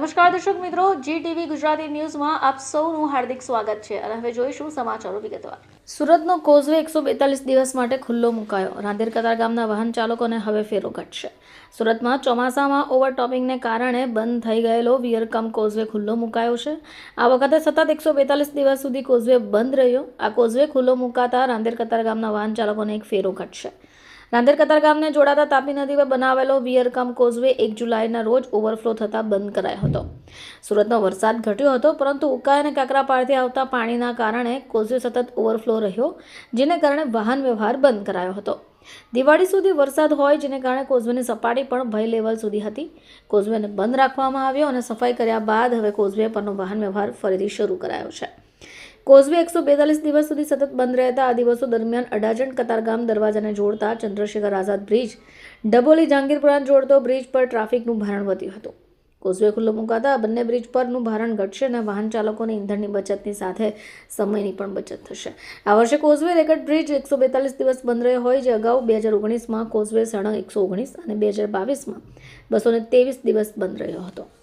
નમસ્કાર દર્શક મિત્રો જી ટીવી ગુજરાતી ન્યૂઝમાં આપ સૌનું હાર્દિક સ્વાગત છે અને હવે જોઈશું સમાચારો વિગતવાર. સુરતનો કોઝવે એકસો બેતાલીસ દિવસ માટે ખુલ્લો મુકાયો. રાંદેર કતાર ગામના વાહન ચાલકોને હવે ફેરો ઘટશે. સુરતમાં ચોમાસામાં ઓવરટોપિંગને કારણે બંધ થઈ ગયેલો વિયરકમ કોઝવે ખુલ્લો મુકાયો છે. આ વખતે સતત એકસો બેતાલીસ દિવસ સુધી કોઝવે બંધ રહ્યો. આ કોઝવે ખુલ્લો મુકાતા રાંદેર કતાર ગામના વાહન ચાલકોને એક ફેરો ઘટશે. રાંદેર કતાર ગામને જોડાતા તાપી નદી પર બનાવેલો વિયરકમ કોઝવે એક જુલાઈના રોજ ઓવરફ્લો થતાં બંધ કરાયો હતો. સુરતનો વરસાદ ઘટ્યો હતો, પરંતુ ઉકાઈ અને કાકરાપાડથી આવતા પાણીના કારણે કોઝવે સતત ઓવરફ્લો રહ્યો, જેને કારણે વાહન વ્યવહાર બંધ કરાયો હતો. દિવાળી સુધી વરસાદ હોય, જેને કારણે કોઝવેની સપાટી પણ ભય લેવલ સુધી હતી. કોઝવેને બંધ રાખવામાં આવ્યો અને સફાઈ કર્યા બાદ હવે કોઝવે પરનો વાહન વ્યવહાર ફરીથી શરૂ કરાયો છે. કોઝવે એકસો બેતાલીસ દિવસ સુધી સતત બંધ રહેતા આ દિવસો દરમિયાન અડાજણ કતારગામ દરવાજાને જોડતા ચંદ્રશેખર આઝાદ બ્રિજ ડબોલી જહાંગીરપુરાને જોડતો બ્રિજ પર ટ્રાફિકનું ભારણ વધ્યું હતું. કોઝવે ખુલ્લો મુકાતા બંને બ્રિજ પરનું ભારણ ઘટશે અને વાહન ચાલકોને ઇંધણની બચતની સાથે સમયની પણ બચત થશે. આ વર્ષે કોઝવે રેકર્ડ બ્રિજ એકસો બેતાલીસ દિવસ બંધ રહ્યો હોય જે અગાઉ બે હજાર ઓગણીસમાં કોઝવે સળંગ એકસો ઓગણીસ અને બે હજાર બાવીસમાં બસો ત્રેવીસ દિવસ બંધ રહ્યો હતો.